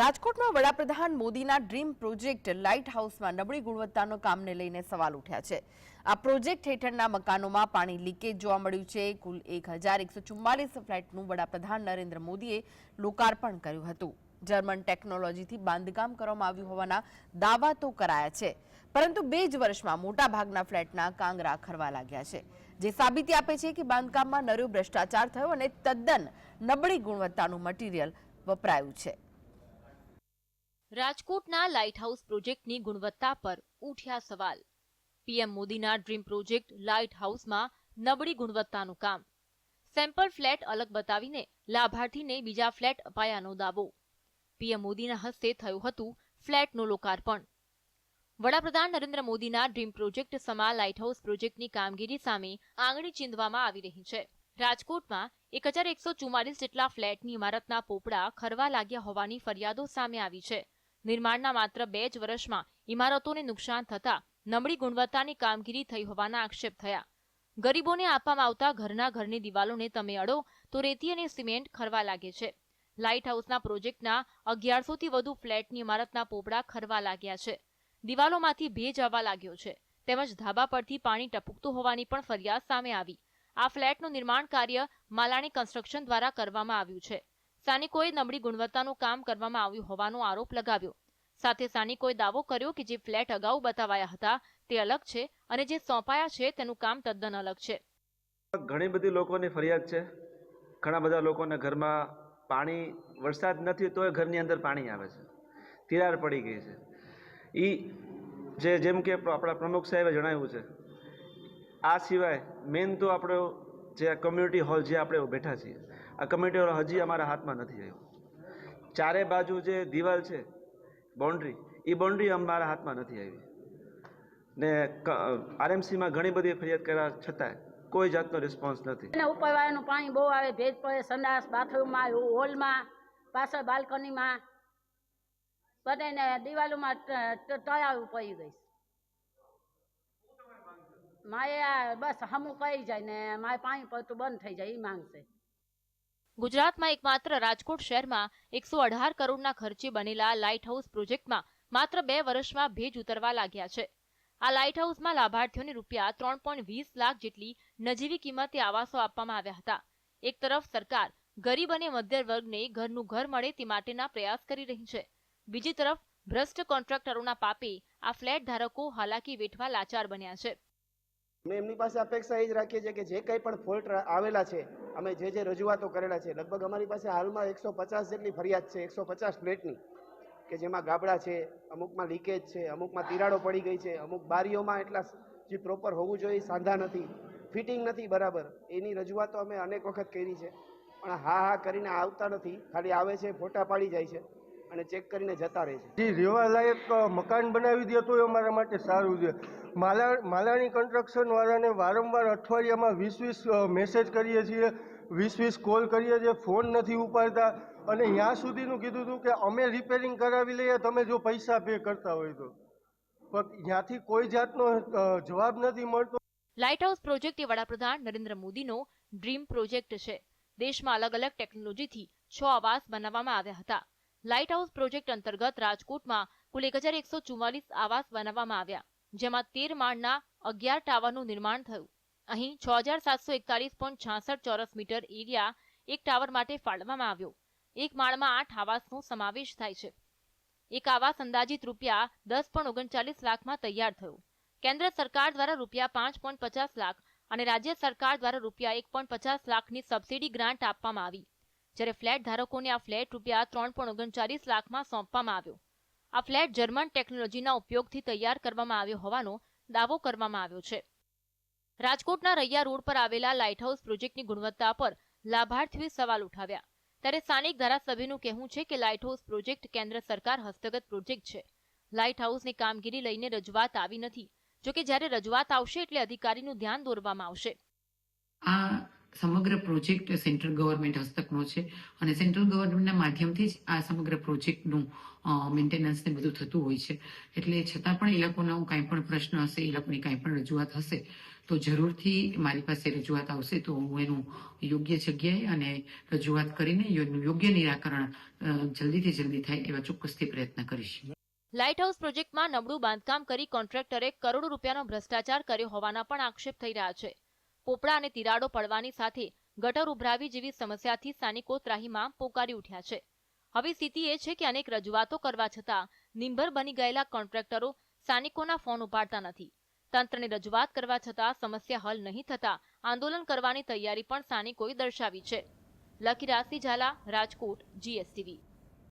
રાજકોટમાં વડાપ્રધાન મોદીના ડ્રીમ પ્રોજેક્ટ લાઇટ હાઉસમાં નબળી ગુણવત્તાનો કામને લઈને સવાલ ઉઠ્યા છે. આ પ્રોજેક્ટ હેઠળના મકાનોમાં પાણી લીકેજ જોવા મળ્યું છે. કુલ એક હજાર એકસો ચુમ્માલીસ ફ્લેટનું વડાપ્રધાન નરેન્દ્ર મોદીએ લોકાર્પણ કર્યું હતું. જર્મન ટેકનોલોજીથી બાંધકામ કરવામાં આવ્યું હોવાના દાવા તો કરાયા છે. પરંતુ બે જ વર્ષમાં મોટાભાગના ફ્લેટના કાંગરા ખરવા લાગ્યા છે. જે સાબિતી આપે છે કે બાંધકામમાં નર્યો ભ્રષ્ટાચાર થયો અને તદ્દન નબળી ગુણવત્તાનું મટીરિયલ વપરાયું છે. રાજકોટના લાઇટહાઉસ પ્રોજેક્ટની ગુણવત્તા પર ઉઠ્યા સવાલ. પીએમ મોદીના ડ્રીમ પ્રોજેક્ટ લાઇટ હાઉસમાં નબળી ગુણવત્તાનું કામ. સેમ્પલ ફ્લેટ અલગ બતાવીને લાભાર્થીને બીજા ફ્લેટ અપાયાનો દાવો. પીએમ મોદીના હસ્તે થયું હતું ફ્લેટનું લોકાર્પણ. વડાપ્રધાન નરેન્દ્ર મોદીના ડ્રીમ પ્રોજેક્ટ સમા લાઇટહાઉસ પ્રોજેક્ટની કામગીરી સામે આંગળી ચીંધવામાં આવી રહી છે. રાજકોટમાં એક હજાર એકસો ચુમ્માલીસ જેટલા ફ્લેટની ઇમારતના પોપડા ખરવા લાગ્યા હોવાની ફરિયાદો સામે આવી છે. નિર્માણના માત્ર બે જ વર્ષમાં ઇમારતોને નુકસાન થતા નબળી ગુણવત્તાની કામગીરી થઈ હોવાના આક્ષેપ થયા. ગરીબોને આપવામાં આવતા ઘરના ઘરની દિવાલોને તમે અડો તો રેતી અને સિમેન્ટ ખરવા લાગે છે. લાઇટ હાઉસના પ્રોજેક્ટના અગિયારસોથી વધુ ફ્લેટની ઇમારતના પોપડા ખરવા લાગ્યા છે. દિવાલોમાંથી ભેજ આવવા લાગ્યો છે. તેમજ ધાબા પરથી પાણી ટપકતું હોવાની પણ ફરિયાદ સામે આવી. આ ફ્લેટનું નિર્માણ કાર્ય માલાણી કન્સ્ટ્રક્શન દ્વારા કરવામાં આવ્યું છે. સ્થાનિકોએ નબળી ગુણવત્તાનું કામ કરવામાં આવ્યું હોવાનો આરોપ લગાવ્યો. સાથે સાનિકોએ દાવો કર્યો કે જે ફ્લેટ અગાઉ બતાવાયા હતા તે અલગ છે અને જે સોંપાયા છે તેનું કામ તદ્દન અલગ છે. ઘણી બધી લોકોની ફરિયાદ છે. ઘણા બધા લોકોને ઘરમાં પાણી, વરસાદ નથી તોય ઘરની અંદર પાણી આવે છે. તિરાડ પડી ગઈ છે. એ જે જેમ કે આપણા પ્રમુખ સાહેબે જણાવ્યું છે, આ સિવાય મેન તો આપણો જે કમ્યુનિટી હોલ જે આપણે બેઠા છીએ આ કમિટીવાળો હજી અમારા હાથમાં નથી આવ્યો. ચારે બાજુ જે દિવાલ છે બાઉન્ડ્રી એ બાઉન્ડ્રી અમારા હાથમાં નથી આવી. ને આરએમસીમાં ઘણી બધી ફરિયાદ કર્યા છતાંય કોઈ જાતનો રિસ્પોન્સ નથી. એને ઉપરવાળાનું પાણી બહુ આવે, ભેજ પડે, સંડાસ, બાથરૂમમાં હોલમાં, પાછળ બાલ્કનીમાં બધાને દિવાલોમાં તળાવ પડી ગઈ. મારે બસ હમું કરી જાય ને, મારે પાણી પડતું બંધ થઈ જાય એ માંગશે. ગુજરાતમાં એકમાત્ર રાજકોટ શહેરમાં એકસો અઢાર કરોડના ખર્ચે બનેલા લાઇટ હાઉસ પ્રોજેક્ટમાં માત્ર બે વર્ષમાં ભેજ ઉતરવા લાગ્યા છે. આ લાઇટ હાઉસમાં લાભાર્થીઓને રૂપિયા ત્રણ પોઈન્ટ વીસ લાખ જેટલી નજીવી કિંમતે આવાસો આપવામાં આવ્યા હતા. એક તરફ સરકાર ગરીબ અને મધ્ય વર્ગને ઘરનું ઘર મળે તે માટેના પ્રયાસ કરી રહી છે. બીજી તરફ ભ્રષ્ટ કોન્ટ્રાક્ટરોના પાપે આ ફ્લેટ ધારકો હાલાકી વેઠવા લાચાર બન્યા છે. અમે એમની પાસે અપેક્ષા એ જ રાખીએ છીએ કે જે કંઈ પણ ફોલ્ટ આવેલા છે, અમે જે જે રજૂઆતો કરેલા છે, લગભગ અમારી પાસે હાલમાં એકસો પચાસ જેટલી ફરિયાદ છે, એકસો પચાસ પ્લેટની કે જેમાં ગાબડા છે, અમુકમાં લીકેજ છે, અમુકમાં તિરાડો પડી ગઈ છે, અમુક બારીઓમાં એટલા જે પ્રોપર હોવું જોઈએ સાંધા નથી ફિટિંગ નથી બરાબર, એની રજૂઆતો અમે અનેક વખત કરી છે, પણ હા હા કરીને આવતા નથી, ખાલી આવે છે, ફોટા પાડી જાય છે. અને ચેક કરીને જતા રહે છે. જે રહેવા લાયક મકાન બનાવી દે તો એ અમારા માટે સારું છે. માલા માલાણી કન્સ્ટ્રક્શન વાળાને વારંવાર અઠવાડિયામાં વીસ વીસ મેસેજ કરીએ છીએ વીસ વીસ કોલ કરીએ છીએ ફોન નથી ઉપાડતા. અને ત્યાં સુધીનું કીધું હતું કે અમે રિપેરિંગ કરાવી લઈએ તમે જો પૈસા પે કરતા હોય તો. પણ ત્યાંથી કોઈ જાતનો જવાબ નથી મળતો. લાઇટ હાઉસ પ્રોજેક્ટ એ વડાપ્રધાન નરેન્દ્ર મોદીનો ડ્રીમ પ્રોજેક્ટ છે. દેશમાં અલગ અલગ ટેકનોલોજીથી છ આવાસ બનાવવામાં આવ્યા હતા. લાઇટ હાઉસ પ્રોજેક્ટ અંતર્ગત રાજકોટમાં કુલ એક હજાર એકસો ચુમ્માલીસ આવાસ બનાવવામાં આવ્યા, જેમાં તેર માળના અગિયાર ટાવરનું નિર્માણ થયું. અહીં છ હજાર સાતસો એકતાલીસ પોઈન્ટ છાસઠ ચોરસ મીટર એરિયા એક ટાવર માટે ફાળવવામાં આવ્યો. એક માળમાં આઠ આવાસનો સમાવેશ થાય છે. એક આવાસ અંદાજિત રૂપિયા દસ પોઈન્ટ ઓગણચાલીસ લાખમાં તૈયાર થયું. કેન્દ્ર સરકાર દ્વારા રૂપિયા પાંચ પોઈન્ટ પચાસ લાખ અને રાજ્ય સરકાર દ્વારા રૂપિયા એક પોઈન્ટ પચાસ લાખની સબસિડી ગ્રાન્ટ આપવામાં આવી. જ્યારે ફ્લેટ ધારકોને આ ફ્લેટ રૂપિયા ત્રણ પોઈન્ટ ઓગણચાલીસ લાખમાં સોંપવામાં આવ્યો. આ ફ્લેટ જર્મન ટેકનોલોજીના ઉપયોગથી તૈયાર કરવામાં આવ્યો હોવાનો દાવો કરવામાં આવ્યો છે. રાજકોટના રૈયા રોડ પર આવેલા લાઇટ હાઉસ પ્રોજેક્ટની ગુણવત્તા પર લાભાર્થીઓએ સવાલ ઉઠાવ્યા. ત્યારે સ્થાનિક ધારાસભ્યનું કહેવું છે કે લાઇટ હાઉસ પ્રોજેક્ટ કેન્દ્ર સરકાર હસ્તગત પ્રોજેક્ટ છે. લાઇટ હાઉસની કામગીરી લઈને રજૂઆત આવી નથી. જોકે જ્યારે રજૂઆત આવશે એટલે અધિકારીનું ધ્યાન દોરવામાં આવશે. આ સમગ્ર પ્રોજેક્ટ સેન્ટ્રલ ગવર્મેન્ટ હસ્તકનો છે અને સેન્ટ્રલ ગવર્મેન્ટના માધ્યમથી જ આ સમગ્ર પ્રોજેક્ટનું મેન્ટેનન્સ ને બધું થતું હોય છે. એટલે છતાં પણ એ લોકોનો કાંઈ પણ પ્રશ્ન હશે, એ લોકોની કાંઈ પણ રજૂઆત હશે, તો જરૂરથી મારી પાસે રજૂઆત આવશે, તો હું એનું યોગ્ય જગ્યાએ અને રજૂઆત કરીને યોગ્ય નિરાકરણ જલ્દીથી જલ્દી થાય એવા ચોક્કસથી પ્રયત્ન કરીશ. લાઇટ હાઉસ પ્રોજેક્ટમાં નબળું બાંધકામ કરી કોન્ટ્રાક્ટરે કરોડો રૂપિયાનો ભ્રષ્ટાચાર કર્યો હોવાના પણ આક્ષેપ થઈ રહ્યા છે. પોપડા અને તિરાડો પડવાની સાથે ગટર ઉભરાવી જેવી સમસ્યાથી સ્થાનિકો ત્રાહીમાં પોકારી ઉઠ્યા છે. હવે સ્થિતિ એ છે કે અનેક રજૂઆતો કરવા છતાં નિંભર બની ગયેલા કોન્ટ્રાક્ટરો સ્થાનિકોના ફોન ઉપાડતા નથી. તંત્રને રજૂઆત કરવા છતાં સમસ્યા હલ નહીં થતા આંદોલન કરવાની તૈયારી પણ સ્થાનિકોએ દર્શાવી છે. લકીરાસી ઝાલા, રાજકોટ, જીએસટીવી.